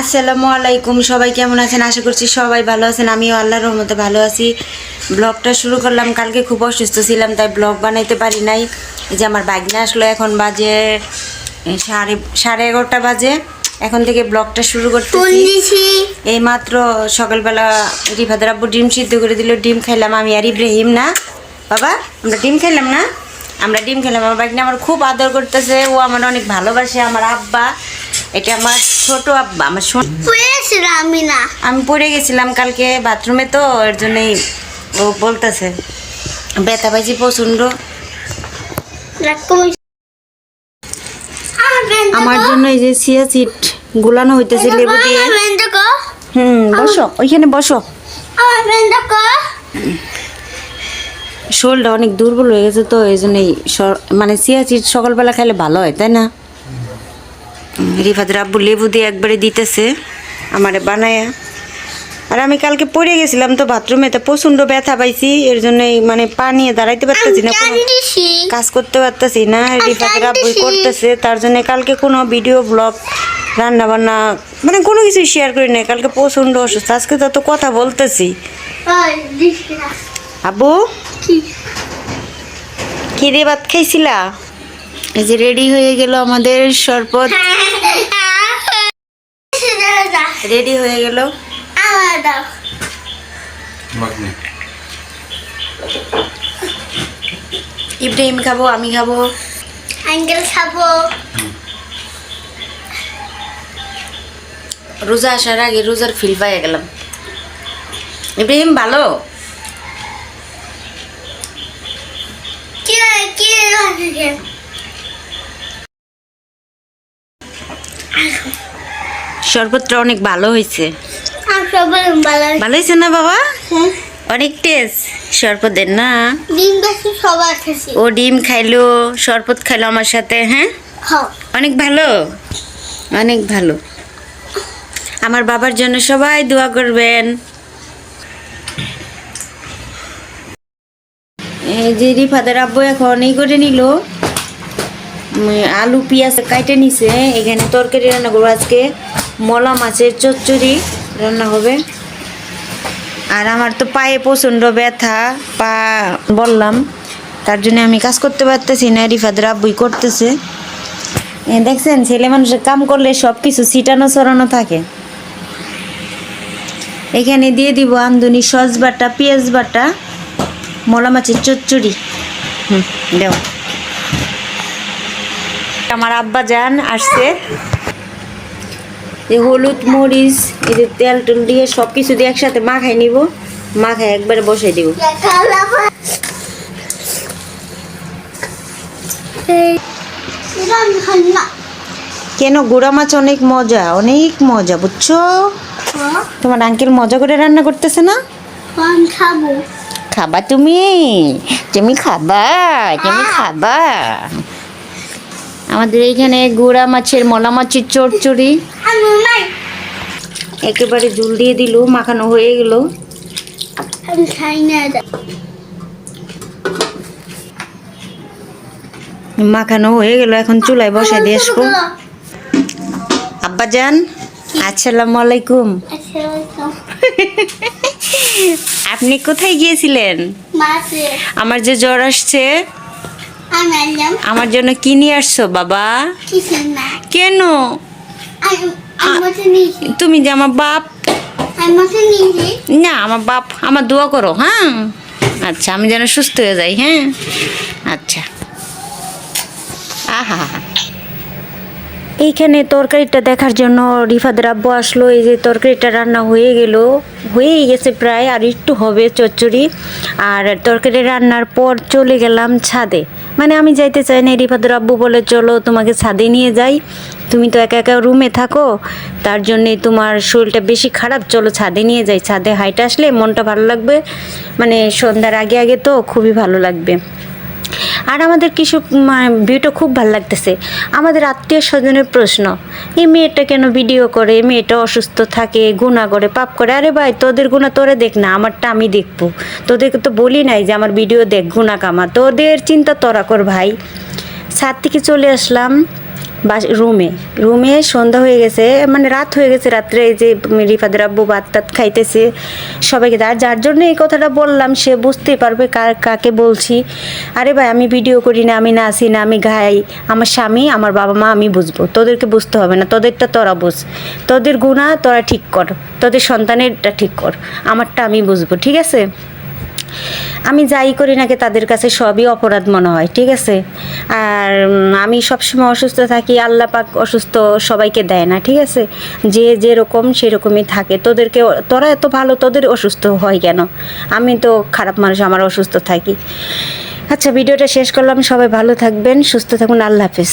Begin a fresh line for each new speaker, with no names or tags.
আসসালামু আলাইকুম সবাই কেমন আছেন? আশা করছি সবাই ভালো আছেন। আমিও আল্লাহর রহমতে ভালো আছি। ব্লগটা শুরু করলাম কালকে খুব অসুস্থ ছিলাম তাই ব্লগ বানাইতে পারি নাই। এই যে আমার বাগনা আসলো এখন বাজে সাড়ে সাড়ে এগারোটা বাজে। এখন থেকে ব্লগটা শুরু করতেছি। এই মাত্র সকালবেলা রিফাদের আব্বু ডিম সিদ্ধ করে দিল ডিম খাইলাম আমি আর ইব্রাহিম না। বাবা আমরা ডিম খাইলাম না? আমরা ডিম খেলাম আমার বাগনা আমার খুব আদর করতেছে ও আমার অনেক ভালোবাসে আমার আব্বা। এটা আমার ছোট আব্বা আমার
আমি না
আমি পড়ে গেছিলাম কালকে বাথরুমে তো এর জন্যই ও বলতেছে। ব্যথা পাইছি প্রচণ্ড। আমার জন্য এই যে সিয়া সিট গুলানো হইতেছে লেবু দিয়ে। হুম বসো ওইখানে বসো। শোলটা অনেক দুর্বল হয়ে গেছে তো এই জন্যই মানে সিয়া সিট সকালবেলা খেলে ভালো হয় তাই না? রিফাদের আব্বু লেবু দিয়ে একবারে দিতেছে আমারে বানায়া। আর আমি কালকে পড়ে গেছিলাম তো বাথরুমে তো প্রচণ্ড ব্যথা পাইছি এর জন্যই মানে পা নিয়ে দাঁড়াইতে পারতেছি না কোনো কাজ করতে পারতেছি না রিফাতের আব্বুই করতেছে তার জন্য কালকে কোনো ভিডিও ব্লগ রান্না বান্না মানে কোনো কিছু শেয়ার করি নাই কালকে প্রচণ্ড অসুস্থ আজকে তো তো কথা বলতেছি।
না।
আব্বু?
কি
রে ভাত খাইছিলা? এই যে রেডি হয়ে গেল আমাদের শরবত। রেডি হয়ে গেল।
আমার
ইব্রাহিম খাব আমি খাব।
আঙ্কেল খাব।
রোজা আসার আগে রোজার ফিল পাইয়া গেলাম। ইব্রাহিম ভালো?
কি কি
শরবতটা অনেক ভালো হয়েছে।
ভালো
হয়েছে। না বাবা?
হ্যাঁ।
অনেক টেস্ট শরবতের না? ও ডিম খাইলো শরবত খাইলো আমার সাথে হ্যাঁ? অনেক ভালো? অনেক ভালো। আমার বাবার জন্য সবাই দোয়া করবেন। এই যে রিফাদের আব্বু এখন এই করে নিল। আলু, পেঁয়াজ কাটে নিছে। এখানে তরকারি রান্না করব আজকে। মলা মাছের চচ্চড়ি রান্না হবে। আর আমার তো পায়ে প্রচণ্ড ব্যথা, পা বললাম। তার জন্য আমি কাজ করতে পারতেছি না, রিফাদের আব্বুই করতেছে। দেখছেন, ছেলে মানুষের কাম করলে সব কিছু ছিটানো ছড়ানো থাকে। এখানে দিয়ে দিব আমদুনি সস বাটা, পেঁয়াজ বাটা, মলা মাছের চচ্চড়ি। হুম, দেও। আমার আব্বা যান, আসছে। এই হলুদ মরিচ, এই তেল টুল দিয়ে সব কিছু দিয়ে একসাথে মাখাই নিব। মাখাই একবারে বসাই দিব। কেন গুড়া মাছ অনেক মজা অনেক মজা, বুঝছ? তোমার আঙ্কেল মজা করে রান্না করতেছে না?
খাব
খাবা তুমি। তুমি খাবা তুমি খাবা। আমাদের এইখানে গুড়া মাছের মলা মাছের চড়চড়ি একেবারে জুল দিয়ে দিল মাখানো হয়ে গেল। মাখানো হয়ে গেল এখন চুলায় বসাই দিয়ে আসব। আব্বা যান আসসালামু আলাইকুম। আপনি কোথায় গিয়েছিলেন? আমার যে জ্বর আসছে আমার জন্য কি নিয়ে আসছো বাবা? কেন? তুমি যে আমার বাপ? না আমার বাপ আমার দোয়া করো হ্যাঁ? আচ্ছা আমি যেন সুস্থ হয়ে যাই হ্যাঁ? আচ্ছা। আহা। এইখানে তরকারিটা দেখার জন্য রিফাদের আব্বু আসলো এই যে তরকারিটা রান্না হয়ে গেল। হয়েই গেছে প্রায় আর একটু হবে চচ্চড়ি। আর তরকারি রান্নার পর চলে গেলাম ছাদে। মানে আমি যাইতে চাই না রিফাদুর আব্বু বলে, চলো তোমাকে ছাদে নিয়ে যাই। তুমি তো একা একা রুমে থাকো, তার জন্যে তোমার শরীরটা বেশি খারাপ। চলো ছাদে নিয়ে যাই। ছাদে হাইট আসলে মনটা ভালো লাগবে। মানে সন্ধ্যার আগে আগে তো খুবই ভালো লাগবে। আর আমাদের কিছু ভিউটা খুব ভালো লাগতেছে। আমাদের আত্মীয় স্বজনের প্রশ্ন এই মেয়েটা কেন ভিডিও করে? এই মেয়েটা অসুস্থ থাকে গুণা করে, পাপ করে? আরে ভাই, তোদের গুণা তোরে দেখ না, আমারটা আমি দেখব। তোদেরকে তো বলি নাই যে আমার ভিডিও দেখ গুণা কামা তোদের চিন্তা তোরা কর ভাই। ছাদ থেকে চলে আসলাম। বাস, রুমে। রুমে সন্ধ্যা হয়ে গেছে মানে রাত হয়ে গেছে রাত্রে, এই যে রিফাদের আব্বু ভাত টাত খাইতেছে, সবাইকে আর যার জন্য এই কথাটা বললাম, সে বুঝতে পারবে কার কাকে বলছি। আরে ভাই, আমি ভিডিও করি না, আমি নাচি না, আমি গাই, আমার স্বামী, আমার বাবা মা, আমি বুঝব, তোদেরকে বুঝতে হবে না, তোদেরটা তোরা বুঝ, তোদের গুণা তোরা ঠিক কর, তোদের সন্তানেরটা ঠিক কর, আমারটা আমি বুঝব, ঠিক আছে? আমি যাই করি নাকি তাদের কাছে সবই অপরাধ মনে হয়, ঠিক আছে? আর আমি সবসময় অসুস্থ থাকি, আল্লাহ পাক অসুস্থ সবাইকে দেয় না, ঠিক আছে? যে যেরকম সেরকমই থাকে। তোদেরকে তোরা এত ভালো, তোদের অসুস্থ হয় কেন? আমি তো খারাপ মানুষ, আমার অসুস্থ থাকি। আচ্ছা ভিডিওটা শেষ করলাম। সবাই ভালো থাকবেন, সুস্থ থাকুন। আল্লাহ হাফিজ।